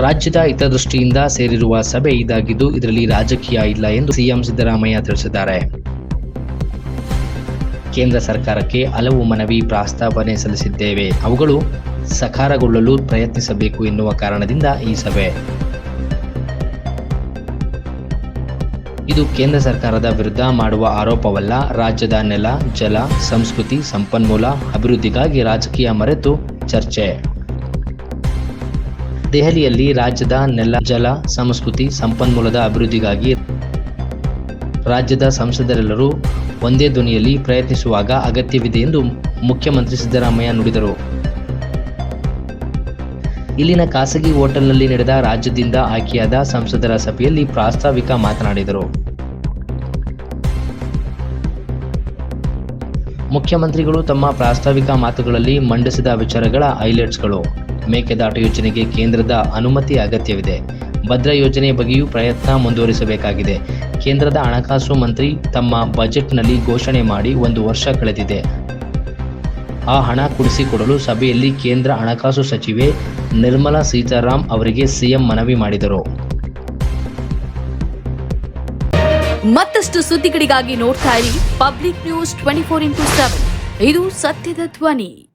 ರಾಜ್ಯದ ಹಿತದೃಷ್ಟಿಯಿಂದ ಸೇರಿರುವ ಸಭೆ ಇದಾಗಿದ್ದು, ಇದರಲ್ಲಿ ರಾಜಕೀಯ ಇಲ್ಲ ಎಂದು ಸಿಎಂ ಸಿದ್ದರಾಮಯ್ಯ ತಿಳಿಸಿದ್ದಾರೆ. ಕೇಂದ್ರ ಸರ್ಕಾರಕ್ಕೆ ಹಲವು ಮನವಿ ಪ್ರಸ್ತಾವನೆ ಸಲ್ಲಿಸಿದ್ದೇವೆ. ಅವುಗಳು ಸಕಾರಗೊಳ್ಳಲು ಪ್ರಯತ್ನಿಸಬೇಕು ಎನ್ನುವ ಕಾರಣದಿಂದ ಈ ಸಭೆ. ಇದು ಕೇಂದ್ರ ಸರ್ಕಾರದ ವಿರುದ್ಧ ಮಾಡುವ ಆರೋಪವಲ್ಲ. ರಾಜ್ಯದ ನೆಲ, ಜಲ, ಸಂಸ್ಕೃತಿ, ಸಂಪನ್ಮೂಲ ಅಭಿವೃದ್ಧಿಗಾಗಿ ರಾಜಕೀಯ ಮರೆತು ಚರ್ಚೆ. ದೆಹಲಿಯಲ್ಲಿ ರಾಜ್ಯದ ನೆಲ, ಜಲ, ಸಂಸ್ಕೃತಿ, ಸಂಪನ್ಮೂಲದ ಅಭಿವೃದ್ಧಿಗಾಗಿ ರಾಜ್ಯದ ಸಂಸದರೆಲ್ಲರೂ ಒಂದೇ ಧ್ವನಿಯಲ್ಲಿ ಪ್ರಯತ್ನಿಸುವಾಗ ಅಗತ್ಯವಿದೆ ಎಂದು ಮುಖ್ಯಮಂತ್ರಿ ಸಿದ್ದರಾಮಯ್ಯ ನುಡಿದರು. ಇಲ್ಲಿನ ಖಾಸಗಿ ಹೋಟೆಲ್ನಲ್ಲಿ ನಡೆದ ರಾಜ್ಯದಿಂದ ಆಯ್ಕೆಯಾದ ಸಂಸದರ ಸಭೆಯಲ್ಲಿ ಪ್ರಾಸ್ತಾವಿಕ ಮಾತನಾಡಿದರು. ಮುಖ್ಯಮಂತ್ರಿಗಳು ತಮ್ಮ ಪ್ರಾಸ್ತಾವಿಕ ಮಾತುಗಳಲ್ಲಿ ಮಂಡಿಸಿದ ವಿಚಾರಗಳ ಹೈಲೈಟ್ಸ್ಗಳು. ಮೇಕೆದಾಟು ಯೋಜನೆಗೆ ಕೇಂದ್ರದ ಅನುಮತಿ ಅಗತ್ಯವಿದೆ. ಭದ್ರಾ ಯೋಜನೆ ಬಗ್ಗೆಯೂ ಪ್ರಯತ್ನ ಮುಂದುವರಿಸಬೇಕಾಗಿದೆ. ಕೇಂದ್ರದ ಹಣಕಾಸು ಮಂತ್ರಿ ತಮ್ಮ ಬಜೆಟ್ನಲ್ಲಿ ಘೋಷಣೆ ಮಾಡಿ ಒಂದು ವರ್ಷ ಕಳೆದಿದೆ. ಆ ಹಣ ಕುಡಿಸಿಕೊಡಲು ಸಭೆಯಲ್ಲಿ ಕೇಂದ್ರ ಹಣಕಾಸು ಸಚಿವೆ ನಿರ್ಮಲಾ ಸೀತಾರಾಮ್ ಅವರಿಗೆ ಸಿಎಂ ಮನವಿ ಮಾಡಿದರು. ಮತ್ತಷ್ಟು ಸುದ್ದಿಗಳಿಗಾಗಿ ನೋಡ್ತಾ ಇರಿ public news twenty four into seven. ಇದು ಸತ್ಯದ ಧ್ವನಿ.